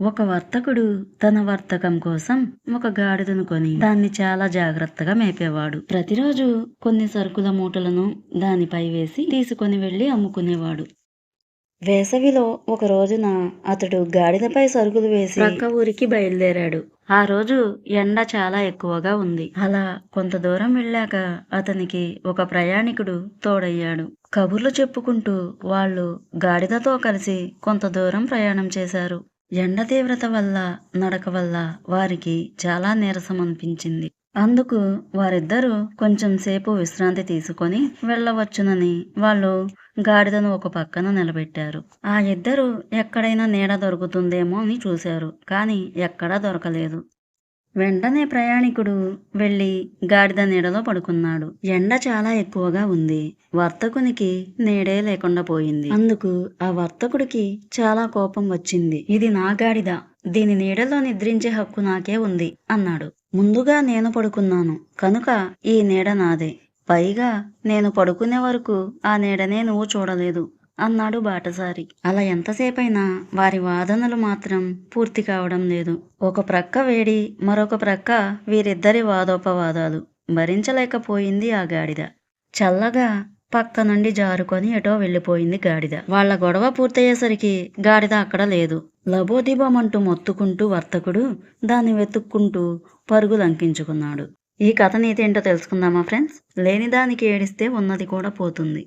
ఒక వర్తకుడు తన వర్తకం కోసం ఒక గాడిదను కొని దాన్ని చాలా జాగ్రత్తగా మేపేవాడు. ప్రతిరోజు కొన్ని సరుకుల మూటలను దానిపై వేసి తీసుకొని వెళ్ళి అమ్ముకునేవాడు. వేసవిలో ఒక రోజున అతడు గాడిదపై సరుకులు వేసి పక్క ఊరికి బయలుదేరాడు. ఆ రోజు ఎండ చాలా ఎక్కువగా ఉంది. అలా కొంత దూరం వెళ్ళాక అతనికి ఒక ప్రయాణికుడు తోడయ్యాడు. కబుర్లు చెప్పుకుంటూ వాళ్ళు గాడిదతో కలిసి కొంత దూరం ప్రయాణం చేశారు. ఎండ తీవ్రత వల్ల నడక వల్ల వారికి చాలా నీరసం అనిపించింది. అందుకు వారిద్దరూ కొంచెం సేపు విశ్రాంతి తీసుకొని వెళ్ళవచ్చునని వాళ్ళు గాడిదను ఒక పక్కన నిలబెట్టారు. ఆ ఇద్దరు ఎక్కడైనా నీడ దొరుకుతుందేమో అని చూశారు కానీ ఎక్కడా దొరకలేదు. వెంటనే ప్రయాణికుడు వెళ్ళి గాడిద నీడలో పడుకున్నాడు. ఎండ చాలా ఎక్కువగా ఉంది. వర్తకునికి నీడే లేకుండా పోయింది. అందుకు ఆ వర్తకుడికి చాలా కోపం వచ్చింది. ఇది నా గాడిద. దీని నీడలో నిద్రించే హక్కు నాకే ఉంది అన్నాడు. ముందుగా నేను పడుకున్నాను. కనుక ఈ నీడ నాదే. పైగా నేను పడుకునే వరకు ఆ నీడనే నువ్వు చూడలేదు. అన్నాడు బాటసారి. అలా ఎంతసేపైనా వారి వాదనలు మాత్రం పూర్తి కావడం లేదు. ఒక ప్రక్క వేడి మరొక ప్రక్క వీరిద్దరి వాదోపవాదాలు. భరించలేకపోయింది ఆ గాడిద. చల్లగా పక్క నుండి జారుకొని ఎటో వెళ్ళిపోయింది గాడిద. వాళ్ళ గొడవ పూర్తయ్యేసరికి గాడిద అక్కడ లేదు. లబోదిబమంటూ మొత్తుకుంటూ వర్తకుడు దాన్ని వెతుక్కుంటూ పరుగు లంకించుకున్నాడు. ఈ కథ నీతి ఏంటో తెలుసుకుందామా ఫ్రెండ్స్? లేని దానికి ఏడిస్తే ఉన్నది కూడా పోతుంది.